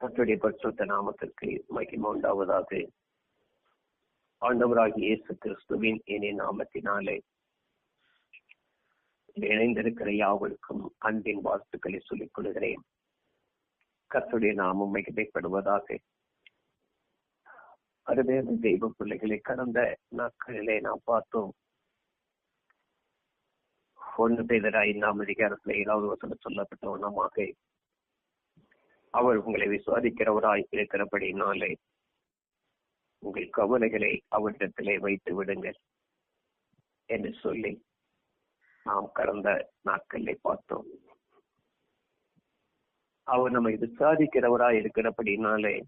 கத்துடைய பரிசுத்த நாமத்திற்கு மகிமை உண்டாவதாக. ஆண்டவராகி இயேசு கிறிஸ்துவின் இனி நாமத்தினாலே இணைந்திருக்கிற யாவருக்கும் அன்பின் வாழ்த்துக்களை சொல்லிக் கொள்கிறேன். கத்துடைய நாமம் மகிமைப்படுவதாக. அருமையான தெய்வ பிள்ளைகளை கடந்த நாட்களிலே நாம் பார்த்தோம். ஒன்று பேதர ஐந்தாம் அதிகாரத்தில் ஏழாவது வசனம் சொல்லப்பட்ட ஒன்றமாக அவர் உங்களை விசுவாதிக்கிறவராய் இருக்கிறபடினாலே உங்கள் கவலைகளை அவரிடத்திலே வைத்து விடுங்கள் என்று சொல்லி நாம் கடந்த நாட்களை பார்த்தோம். அவர் நம்மை விசாரிக்கிறவராய் இருக்கிறபடினாலே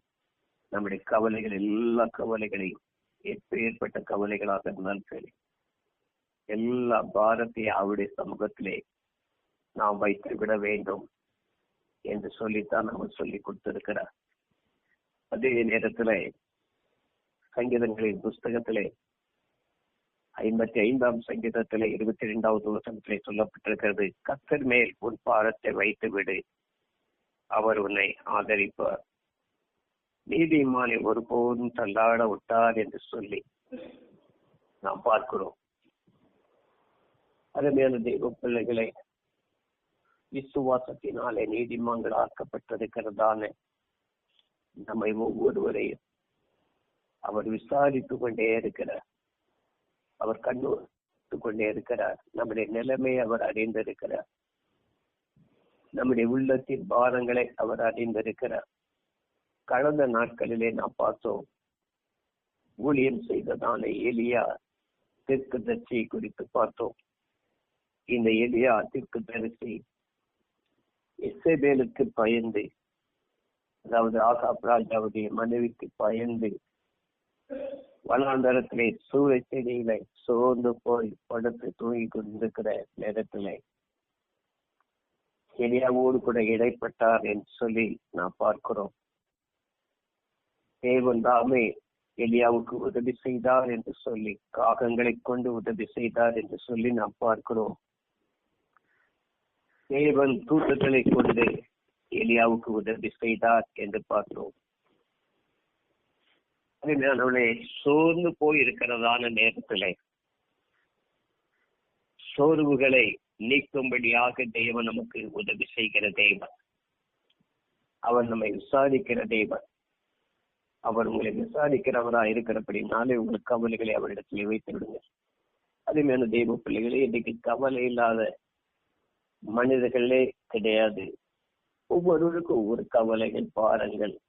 நம்முடைய கவலைகள் எல்லா கவலைகளையும் எப்பேற்பட்ட கவலைகளாக இருந்தாலும் சரி எல்லா பாரத்தையும் அவருடைய சமூகத்திலே நாம் வைத்து விட வேண்டும். என்று சொல்லித்தான் அவர் சொல்லி கொடுத்திருக்கிறார். அதே நேரத்துல சங்கீதங்களின் புஸ்தகத்திலே ஐம்பத்தி ஐந்தாம் சங்கீதத்திலே இருபத்தி இரண்டாவது வசனத்திலே சொல்லப்பட்டிருக்கிறது கத்தர் மேல் உன் பாரத்தை வைத்து விடு அவர் உன்னை ஆதரிப்பார். நீதிமானை ஒருபோதும் தள்ளாட விட்டார் என்று சொல்லி நாம் பார்க்கிறோம். அருமையான தெய்வ பிள்ளைகளை விசுவாசத்தினாலே நீதிமன்றம் ஆக்கப்பட்டிருக்கிறதான நம்மை ஒவ்வொருவரையும் அவர் விசாரித்து கொண்டே இருக்கிறார். அவர் கண்ணூர்த்து கொண்டே இருக்கிறார். நம்முடைய நிலைமை அவர் அறிந்திருக்கிறார். நம்முடைய உள்ளத்தின் பாரங்களை அவர் அறிந்திருக்கிறார். கடந்த நாட்களிலே நாம் பார்த்தோம் ஊழியம் செய்ததான எலியா தெற்கு தரிசியை குறித்து பார்த்தோம். இந்த எலியா தெற்கு தரிசி இசைபேலுக்கு பயந்து அதாவது ஆகாப் ராஜாவுடைய மனைவிக்கு பயந்து வனாந்தரத்திலே சூழ செடியில சோர்ந்து போய் படுத்து தூங்கி கொண்டிருக்கிற நேரத்திலே எலியாவோடு கூட இடைப்பட்டார் என்று சொல்லி நான் பார்க்கிறோம். தேவன் தாமே எலியாவுக்கு உதவி செய்தார் என்று சொல்லி காகங்களை கொண்டு உதவி செய்தார் என்று சொல்லி நாம் பார்க்கிறோம். தேவன் தூத்துக்களை கொண்டு எலியாவுக்கு உதவி செய்தார் என்று பார்த்தோம். அவனை சோர்ந்து போய் இருக்கிறதான நேரத்திலே சோர்வுகளை நீக்கும்படியாக தேவன் நமக்கு உதவி செய்கிற தேவன். அவர் நம்மை விசாரிக்கிற தேவன். அவர் உங்களை விசாரிக்கிறவரா இருக்கிறபடினாலே உங்கள் கவலைகளை அவரிடத்தில் வைத்து விடுங்க அதே மாதிரி தெய்வ பிள்ளைகளே இன்னைக்கு கவலை இல்லாத மனிதர்களே கிடையாது. ஒவ்வொருவருக்கும் ஒவ்வொரு கவலைகள் பாரங்கள்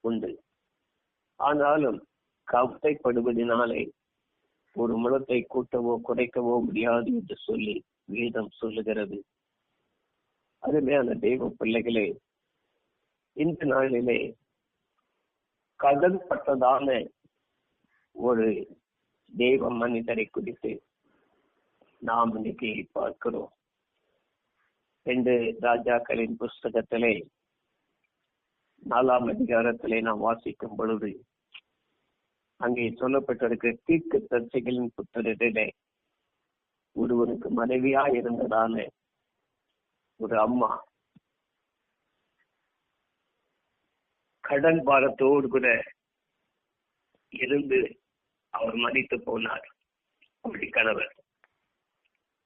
உண்டு. ஆனாலும் கவலைப்படுவதனாலே ஒரு முளத்தை கூட்டவோ குறைக்கவோ முடியாது என்று சொல்லி வேதம் சொல்லுகிறது. அருமையான தெய்வ பிள்ளைகளே இந்த நாளிலே கடன்பட்டதான ஒரு தெய்வ மனிதரை குறித்து நாம் இன்னைக்கு பார்க்கிறோம். ரெண்டு ராஜாக்களின் புஸ்தகத்திலே நாலாம் அதிகாரத்திலே நாம் வாசிக்கும் பொழுது அங்கே சொல்லப்பட்டிருக்கிற தீர்க்க தரிசிகளின் புத்தரிலே ஒருவனுக்கு மனைவியா இருந்ததான ஒரு அம்மா கடன் பாரத்தோடு கூட இருந்து அவர் மறித்து போனார். அவருடைய கணவர்.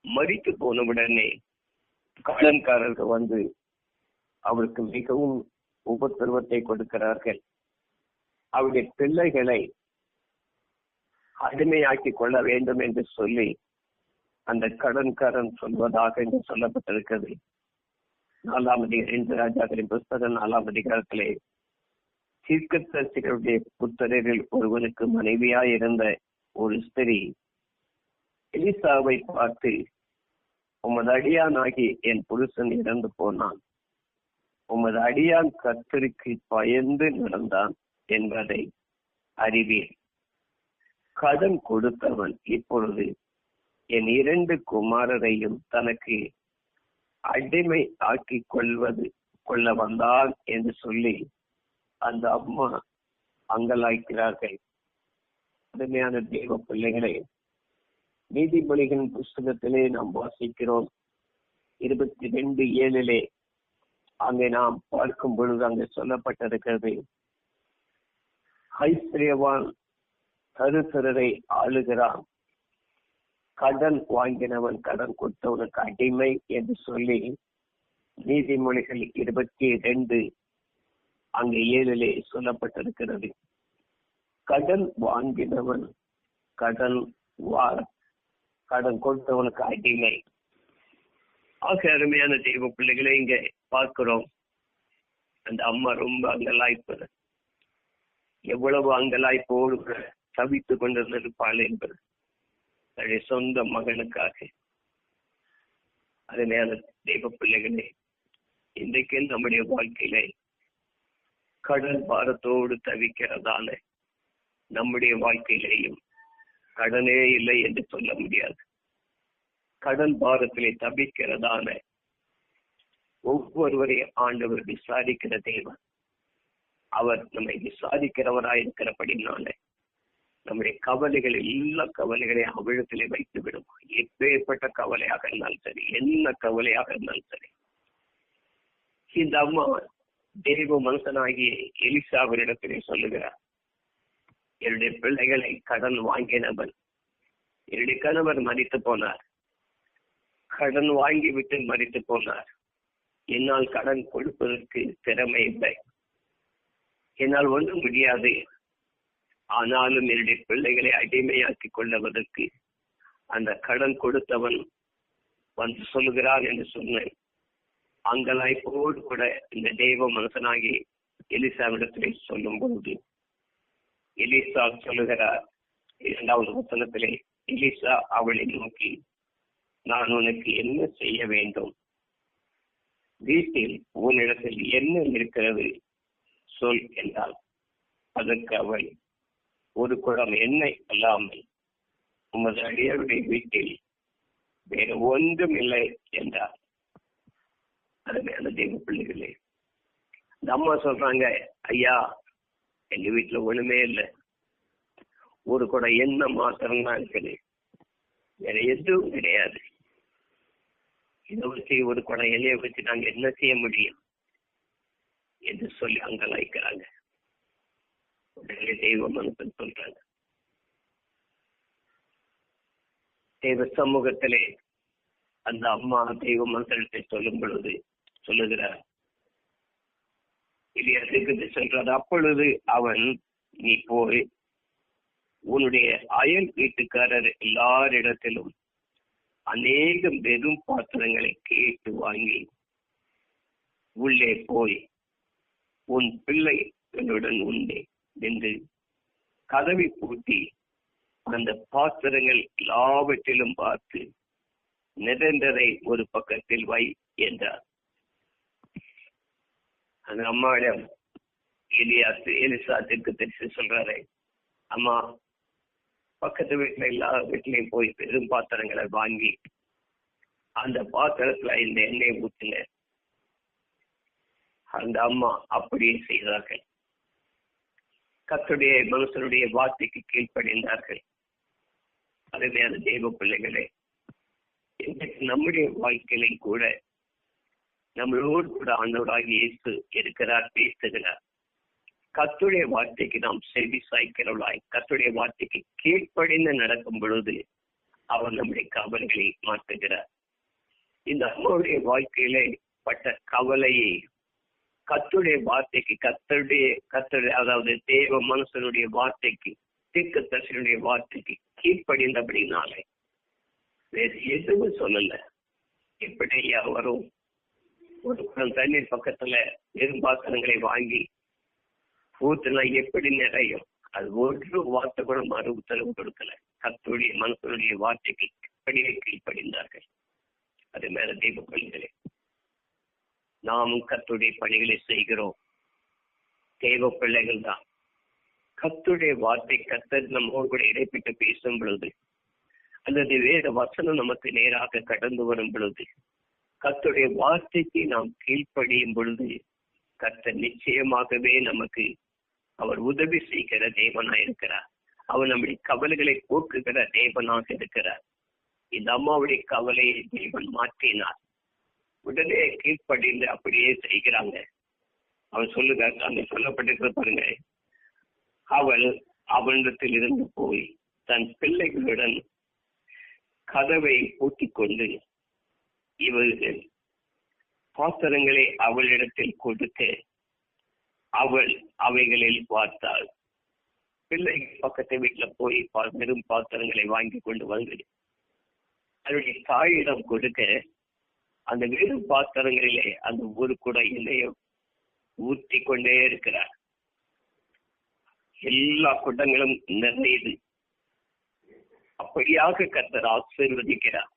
மறித்து போன உடனே கடன்காரர்கள் வந்து அவருக்கு மிகவும் உபத்திரவத்தை கொடுக்கிறார்கள். அவருடைய பிள்ளைகளை அடிமையாக்கி கொள்ள வேண்டும் என்று சொல்லி அந்த கடன்காரன் சொல்வதாக என்று சொல்லப்பட்டிருக்கிறது. நாலாம் அதிகார ரெண்டு ராஜாக்களின் புஸ்தகம் நாலாம் அதிகாரத்திலே தீர்க்கதரிசிகளுடைய புத்தரில் ஒருவனுக்கு மனைவியாய் இருந்த ஒரு ஸ்திரீ எலிசாவை பார்த்து உமது அடியானாகி என் புருஷன் இறந்து போனான். உமது அடியான் கத்தருக்கு பயந்து நடந்தான் என்பதை அறிவேன். கடன் கொடுத்தவன் இப்பொழுது என் இரண்டு குமாரரையும் தனக்கு அடிமை ஆக்கி கொள்வது கொள்ள வந்தான் என்று சொல்லி அந்த அம்மா அங்கலாய்க்கிறார்கள். அருமையான தெய்வ பிள்ளைகளை நீதிமொழிகள் புஸ்தகத்திலே நாம் வாசிக்கிறோம். இருபத்தி ரெண்டு ஏழிலே அங்கே நாம் பார்க்கும் பொழுது அங்கே சொல்லப்பட்டிருக்கிறது ஐஸ்வர்யவான் தருசரரை ஆளுகிறான். கடன் வாங்கினவன் கடன் கொடுத்தவனுக்கு அடிமை என்று சொல்லி நீதிமொழிகள் இருபத்தி ரெண்டு அங்கே ஏழிலே சொல்லப்பட்டிருக்கிறது. கடன் வாங்கினவன் கடன் கடன் கொடுத்தவனுக்கு அடிமை. ஆக அருமையான தெய்வ பிள்ளைகளை இங்க பார்க்கிறோம். அந்த அம்மா ரொம்ப அங்கலாய்ப்பது எவ்வளவு அங்கலாய்ப்போடு தவித்துக் கொண்டிருந்திருப்பாள் என்பது தன்னுடைய சொந்த மகனுக்காக. அருமையான தெய்வ பிள்ளைகளே இன்றைக்கு நம்முடைய வாழ்க்கையிலே கடன் பாரத்தோடு தவிக்கிறதால நம்முடைய வாழ்க்கையிலேயும் கடனே இல்லை என்று சொல்ல முடியாது. கடன் பாரத்திலே தவிக்கிறதான ஒவ்வொருவரையும் ஆண்டவர் விசாரிக்கிற தேவன். அவர் நம்மை விசாரிக்கிறவராயிருக்கிறபடினால நம்முடைய கவலைகள் எல்லா கவலைகளையும் அவிழத்திலே வைத்து விடும் எப்பேற்பட்ட கவலையாக இருந்தாலும் சரி என்ன கவலையாக இருந்தாலும் சரி. இந்த அம்மா தெய்வ மனுஷனாகிய எலிசாவரிடத்திலே சொல்லுகிறார். என்னுடைய பிள்ளைகளை கடன் வாங்கினவன். என்னுடைய கணவர் மறித்து போனார். கடன் வாங்கி விட்டு மறித்து போனார். என்னால் கடன் கொடுப்பதற்கு திறமை இல்லை. என்னால் ஒன்றும் முடியாது. ஆனாலும் என்னுடைய பிள்ளைகளை அடிமையாக்கி கொள்வதற்கு அந்த கடன் கொடுத்தவன் வந்து சொல்லுகிறான் என்று சொன்னேன். அங்கலாய்ப்போடு கூட இந்த தெய்வ மனுஷனாகி எலிசாவிடத்திலே சொல்லும் பொழுது எலிசா சொல்லுகிறார். இரண்டாவது புத்தகத்திலே எலிசா அவளை நோக்கி நான் உனக்கு என்ன செய்ய வேண்டும்? வீட்டில் உன்னிடத்தில் என்ன இருக்கிறது? சொல் என்றால் அதற்கு அவள் ஒரு குடம் எண்ணெய் அல்லாமல் உமது அடியருடைய வீட்டில் வேறு ஒன்றும் இல்லை என்றார். அருமையான தெய்வ பிள்ளைகளே அந்த அம்மா சொல்றாங்க ஐயா எங்க வீட்டுல ஒண்ணுமே இல்லை. ஒரு குடம் என்ன மாத்திரம் தான் இருக்குது. வேற எதுவும் கிடையாது. இதை வச்சு ஒரு குடம் இலையை வச்சு நாங்க என்ன செய்ய முடியும்? என்று சொல்லி அங்கலாய்க்கிறாங்க உடனே தெய்வ மனுஷன் சொல்றாங்க. தெய்வ சமூகத்திலே அந்த அம்மா தெய்வ மந்திரத்தை சொல்லும் பொழுது சொல்லுகிறார் இல்லையா சென்றது அப்பொழுது அவன் நீ போய் உன்னுடைய அயல் வீட்டுக்காரர் எல்லாரிடத்திலும் அநேக வெறும் பாத்திரங்களை கேட்டு வாங்கி உள்ளே போய் உன் பிள்ளை என்னுடன் உண்டே என்று கதவை பூட்டி அந்த பாத்திரங்கள் எல்லாவற்றிலும் பார்த்து நிறைந்ததை ஒரு பக்கத்தில் வை என்றார். அந்த அம்மாவிடம் எலியாசு எலிசா தெற்கு தெரிச்சு சொல்றாரு. அம்மா பக்கத்து வீட்டுல எல்லா வீட்லயும் போய் பெரும் பாத்திரங்களை வாங்கி அந்த பாத்திரத்துல இந்த எண்ணெய் ஊற்றின அந்த அம்மா அப்படியே செய்தார்கள். கத்துடைய மனுஷனுடைய வார்த்தைக்கு கீழ்ப்படைந்தார்கள். அருமையான தெய்வ பிள்ளைகளே இன்றைக்கு நம்முடைய வாழ்க்கையிலும் கூட நம்மளோடு கூட ஆண்டவராகி இயேசு இருக்கிறார் பேசுகிறார். கத்துடைய வார்த்தைக்கு நாம் செவி சாய்க்கிறவளாய் கத்துடைய வார்த்தைக்கு கீழ்ப்படிந்து நடக்கும் பொழுது அவர் நம்முடைய கவலைகளை மாற்றுகிறார். இந்த அம்மாவுடைய வாழ்க்கையில பட்ட கவலையை கத்துடைய வார்த்தைக்கு கத்தருடைய கத்தருடைய அதாவது தேவ மனுஷனுடைய வார்த்தைக்கு தீர்க்க தரிசனுடைய வார்த்தைக்கு கீழ்ப்படிந்தபடினாலே வேறு எதுவும் சொல்லல. எப்படி ஐயா வரும் ஒரு குடம் தண்ணீர் பக்கத்துல எதிர்பார்த்தனங்களை வாங்கி ஊத்துனா எப்படி நிறையும்? அது ஒரு வார்த்தை கூட மறு உத்தரவு கொடுக்கல. கத்துடைய மனசுடைய வார்த்தைக்கு படியை கீழ்ப்படிந்தார்கள். அது மேல தெய்வ பணிகளே நாமும் கத்துடைய பணிகளை செய்கிறோம். தெய்வ பிள்ளைகள் தான். கத்துடைய வார்த்தை கத்தர் நம்மோடு கூட இடைப்பட்டு பேசும் பொழுது அல்லது வேறு வசனம் நமக்கு நேராக கடந்து வரும் பொழுது கத்துடைய வார்த்தைக்கு நாம் கீழ்ப்படியும் பொழுது கத்த நிச்சயமாகவே நமக்கு அவர் உதவி செய்கிற தேவனா இருக்கிறார். அவர் நம்முடைய கவலைகளை போக்குகிற தேவனாக இருக்கிறார். இந்த அம்மாவுடைய கவலையை தேவன் மாற்றினார். உடனே கீழ்ப்படிந்து அப்படியே செய்கிறாங்க. அவன் சொல்லுங்க அங்க சொல்லப்பட்டிருக்கிற பாருங்க. அவள் அவனிடத்தில் இருந்து போய் தன் பிள்ளைகளுடன் கதவை பூட்டி கொண்டு இவர்கள் பாத்திரங்களை அவளிடத்தில் கொடுக்க அவள் அவைகளில் பார்த்தாள். பிள்ளை பக்கத்து வீட்டுல போய் வெறும் பாத்திரங்களை வாங்கி கொண்டு வந்து அவருடைய தாயிடம் கொடுக்க அந்த வெறும் பாத்திரங்களிலே அந்த ஒரு கூட எண்ணெயும் ஊற்றி கொண்டே இருக்கிறார். எல்லா குடங்களும் நிறையுது அப்படியாக கத்தர் ஆசீர்வதிக்கிறார்.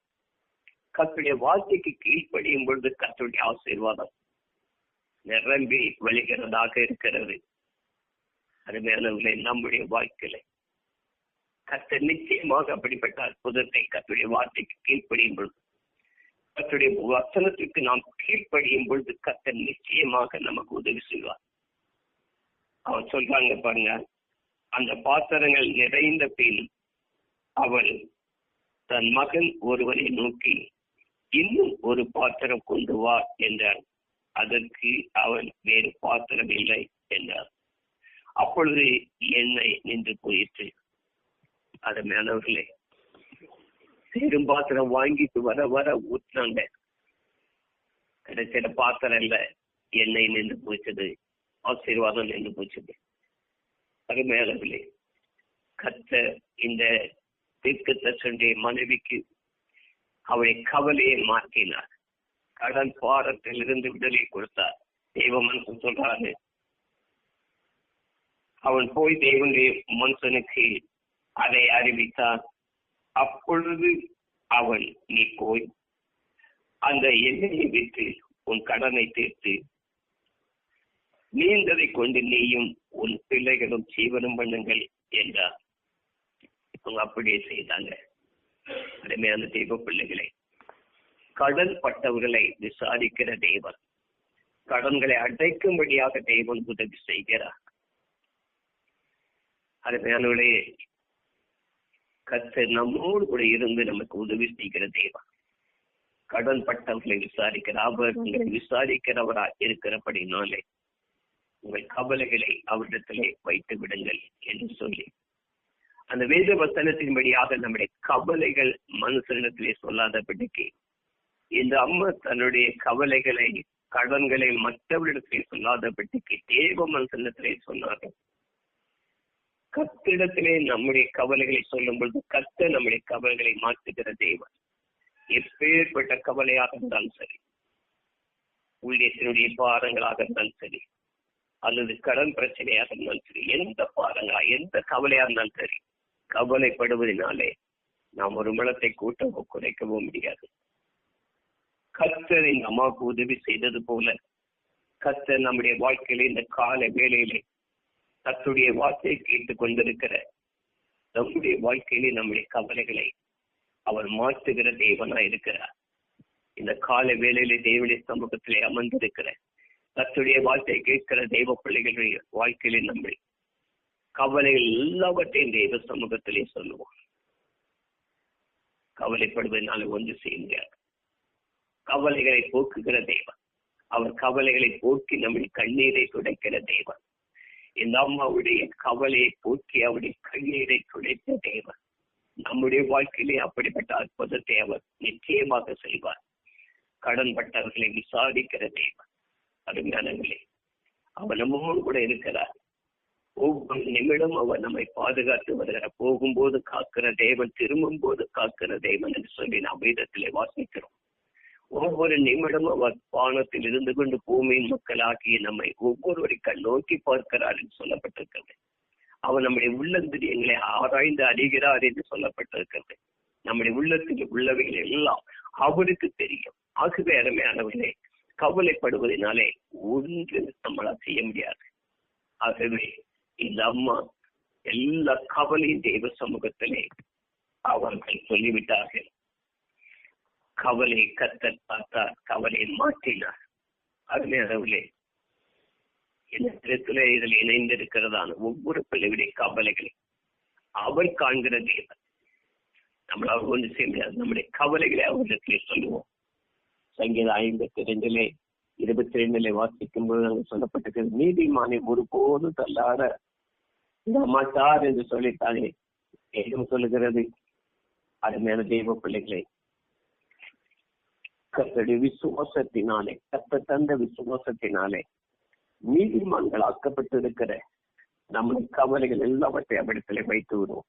கத்துடைய வார்த்தைக்கு கீழ்ப்படியும் பொழுது கத்துடைய ஆசீர்வாதம் நிரம்பி வழிகிறதாக இருக்கிறது. அருமையானவர்களே நம்முடைய வாழ்க்கையில கத்த நிச்சயமாக அப்படிப்பட்ட அற்புதத்தை கத்துடைய வார்த்தைக்கு கீழ்ப்படியும் பொழுது கத்துடைய வசனத்திற்கு நாம் கீழ்ப்படியும் பொழுது கத்த நிச்சயமாக நமக்கு உதவி செய்வார். அவன் சொல்றாங்க பாருங்க அந்த பாத்திரங்கள் நிறைந்த பின் அவள் தன் மகன் ஒருவனை நோக்கி இன்னும் ஒரு பாத்திரம் கொண்டு வா என்றார். அதற்கு அவன் வேறு பாத்திரம் இல்லை என்றார். அப்பொழுது எண்ணெய் நின்று போயிற்று. அது மேலவர்களே பெரும் பாத்திரம் வாங்கிட்டு வர வர ஊற்றினாங்க கிடைச்சிட பாத்திரம் இல்ல. எண்ணெய் நின்று போச்சது ஆசீர்வாதம் நின்று போச்சது அது மேலவில்லை. கத்த இந்த தீர்க்க தசனுடைய மனைவிக்கு அவளை கவலையை மாற்றினார். கடன் பாரத்தில் இருந்து விடுதலை கொடுத்தார். தெய்வ மனுஷன் சொல்றாரு. அவன் போய் தேவனுடைய மனுஷனுக்கு அதை அறிவித்தான். அப்பொழுது அவன் நீ போய் அந்த எண்ணெயை விற்று உன் கடனை தீர்த்து நீந்ததை கொண்டு நீயும் உன் பிள்ளைகளும் ஜீவனம் பண்ணுங்கள் என்றார். அவங்க அப்படியே செய்தாங்க. அருமையான தெய்வ பிள்ளைகளை கடன் பட்டவர்களை விசாரிக்கிற தேவன். கடன்களை அடைக்கும்படியாக தெய்வம் உதவி செய்கிறார். அருமையானவர்களே கத்து நம்மோடு கூட இருந்து நமக்கு உதவி செய்கிற தெய்வம் கடன் பட்டவர்களை விசாரிக்கிற அவர் உங்களை விசாரிக்கிறவரா இருக்கிறபடினாலே உங்கள் கவலைகளை அவரிடத்திலே வைத்து விடுங்கள் என்று சொல்லி அந்த வேத வசனத்தின்படியாக நம்முடைய கவலைகள் மனுஷனிடத்திலே சொல்லாதபடிக்கு இந்த அம்மா தன்னுடைய கவலைகளை கடன்களை மற்றவரிடத்திலே சொல்லாதபடிக்கு தேவ மனுஷனிடத்திலே சொன்னார்கள். கத்திடத்திலே நம்முடைய கவலைகளை சொல்லும் பொழுது கத்த நம்முடைய கவலைகளை மாற்றுகிற தேவன். எப்பேற்பட்ட கவலையாக இருந்தாலும் சரி. ஊழியத்தினுடைய பாரங்களாக இருந்தாலும் சரி. அல்லது கடன் பிரச்சனையாக இருந்தாலும் சரி. எந்த பாரங்களா எந்த கவலையா இருந்தாலும் சரி. கவலைப்படுவதனாலே நாம் ஒரு மனத்தை கூட்டவோ குறைக்கவோ முடியாது. கத்தர் இந்த அம்மாவுக்கு உதவி செய்தது போல கத்தர் நம்முடைய வாழ்க்கையில இந்த கால வேலையிலே கத்துடைய வார்த்தையை கேட்டுக் கொண்டிருக்கிற நம்முடைய வாழ்க்கையிலே நம்முடைய கவலைகளை அவர் மாற்றுகிற தேவனா இருக்கிறார். இந்த கால வேலையிலே தேவனுடைய சமூகத்திலே அமர்ந்திருக்கிற கத்துடைய வார்த்தையை கேட்கிற தெய்வ பிள்ளைகளுடைய வாழ்க்கையிலே நம்மை கவலைகள் எல்லாவற்றையும் தெய்வ சமூகத்திலே சொல்லுவான் கவலைப்படுவதனால ஒன்று செய்ய முடியாது. கவலைகளை போக்குகிற தேவன். அவர் கவலைகளை போக்கி நம்முடைய கண்ணீரை துடைக்கிற தேவன். இந்த அம்மாவுடைய கவலையை போக்கி அவருடைய கண்ணீரை துடைத்த தேவன். நம்முடைய வாழ்க்கையிலே அப்படிப்பட்ட அற்புதத்தை அவர் நிச்சயமாக செய்வார். கடன்பட்டவர்களை விசாரிக்கிற தேவன். அருமையானங்களே அவர் நம்மோடு கூட இருக்கிறார். ஒவ்வொரு நிமிடம் அவர் நம்மை பாதுகாத்து வருகிற போகும்போது காக்கிற தேவன் திரும்பும் போது காக்கிற தேவன் என்று சொல்லி நாம் வேதத்திலே வாசிக்கிறோம். ஒவ்வொரு நிமிடம் அவர் பானத்தில் இருந்து கொண்டு பூமியின் மக்களாகிய நம்மை ஒவ்வொருவரை கண் நோக்கி பார்க்கிறார் என்று சொல்லப்பட்டிருக்கிறது. அவர் நம்முடைய உள்ளந்திரியங்களை ஆராய்ந்து அறிகிறார் என்று சொல்லப்பட்டிருக்கிறது. நம்முடைய உள்ளத்தில் உள்ளவைகள் எல்லாம் அவருக்கு தெரியும். ஆகவே அருமையானவர்களே கவலைப்படுவதனாலே ஒன்று நம்மளால் செய்ய முடியாது. ஆகவே இந்த அம்மா எல்லா கவலையும் தெய்வ சமூகத்திலே அவர்கள் சொல்லிவிட்டார்கள். கவலை கத்தல் பார்த்தார் கவலை மாற்றினார். அருமையானவர்களே இடத்திலே இதில் இணைந்திருக்கிறதான ஒவ்வொரு பிள்ளைகளுடைய கவலைகளை அவர் காண்கிற தேவன். நம்மளால் ஒன்று செய்ய முடியாது. நம்முடைய கவலைகளை அவரிடத்திலே சொல்லுவோம். சங்கீத ஐம்பத்தி ரெண்டிலே இருபத்தி ரெண்டுல வாசிக்கும் போது அங்கு சொல்லப்பட்டிருக்கிறது நீதிமானை ஒருபோதும் தள்ளாத மாட்டார் என்று சொல்லித்தானே? வேதம் சொல்லுகிறது? அருமையான தெய்வ பிள்ளைகளை கத்தடி விசுவாசத்தினாலே கத்த தந்த விசுவாசத்தினாலே நீதிமான்கள் ஆக்கப்பட்டு இருக்கிற நம்முடைய கவலைகள் எல்லாவற்றை அவரிடத்திலே வைத்து விடுவோம்.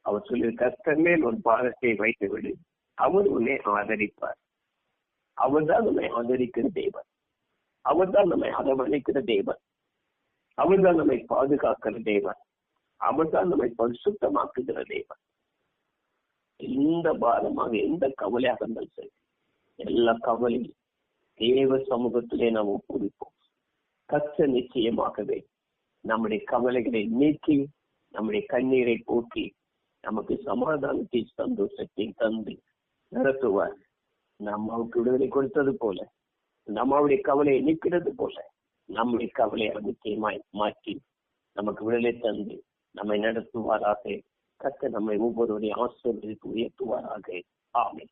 அவர் சொல்லி கத்த மேல் ஒரு பாரத்தை வைத்து விடு அவர் உன்னை ஆதரிப்பார். அவர் தான் நம்மை ஆதரிக்கிற தேவன். அவர்தான் நம்மை அரவணைக்கிற தேவன். அவர்தான் நம்மை பாதுகாக்கிற தேவன். அவர்தான் நம்மை பரிசுத்தமாக்குகிற தேவன். எந்த பாரமாக எந்த கவலையாக இருந்தாலும் சரி எல்லா கவலையும் தேவ சமூகத்திலே நாம் ஒப்புவிப்போம். கச்ச நிச்சயமாகவே நம்முடைய கவலைகளை நீக்கி நம்முடைய கண்ணீரை போக்கி நமக்கு சமாதானத்தை சந்தோஷத்தை தந்து நடத்துவார். நம்மளுக்கு விடுதலை கொடுத்தது போல நம்மளுடைய கவலையை நீக்கிறது போல நம்முடைய கவலையை நிச்சயமாய் மாற்றி நமக்கு விடுதலை தந்து நம்மை நடத்துவாராக. கத்த நம்மை ஒவ்வொருவரையும் ஆசிரியருக்கு உயர்த்துவாராக. ஆமை